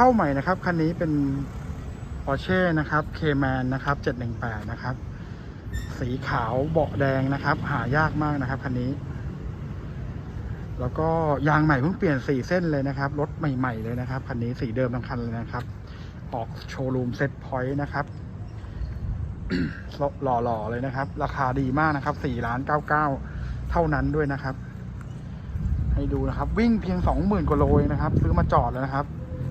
เข้าใหม่นะครับ คันนี้เป็น Porsche นะครับ Cayman นะครับ 718 นะครับ สีขาวเบาะแดงนะครับ หายากมากนะครับคันนี้ แล้วก็ยางใหม่เพิ่งเปลี่ยนสีเส้นเลยนะครับ รถใหม่ ๆ เลยนะครับ คันนี้สีเดิมทั้งคันเลยนะครับ ออกโชว์รูมเซ็ตพอยต์นะครับหล่อๆเลยนะครับ ราคาดีมากนะครับ4ล้าน99เท่านั้นด้วยนะครับ ให้ดูนะครับ วิ่งเพียง20,000กว่าโลนะครับ ซื้อมาจอดแล้วนะครับ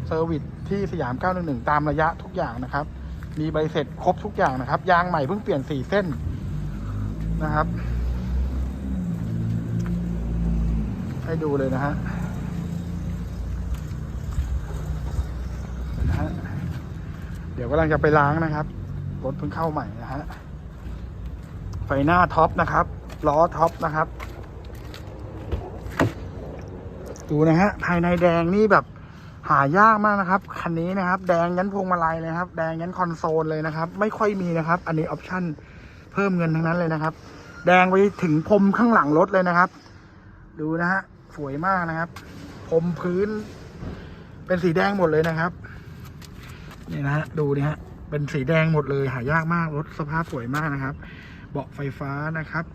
เซอร์วิสที่สยาม 911 ตามระยะทุกอย่างนะครับ มีใบเสร็จครบทุกอย่างนะครับ ยางใหม่เพิ่งเปลี่ยน 4 เส้นนะครับ ให้ดูเลยนะฮะนะฮะ เดี๋ยวกำลังจะไปล้างนะครับ รถเพิ่งเข้าใหม่นะฮะ ไฟหน้าท็อปนะครับ ล้อท็อปนะครับ ดูนะฮะ ภายในแดงนี่แบบ หายากมากนะครับ คันนี้นะครับ แดงยันพวงมาลัยเลยครับ แดงยันคอนโซลเลยนะครับ ไม่ค่อยมีนะครับ อันนี้ออปชั่นเพิ่มเงินทั้งนั้นเลยนะครับ แดงไปถึงพรมข้างหลังรถเลยนะครับ ดูนะฮะสวยมากนะครับพรมพื้น เป็นสีแดงหมดเลยนะครับนี่นะฮะดูนี่ฮะเป็นสีแดงหมดเลย หายากมากรถสภาพสวยมากนะครับ เบาะไฟฟ้านะครับ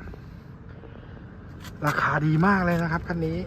ราคาดีมากเลยนะครับคันนี้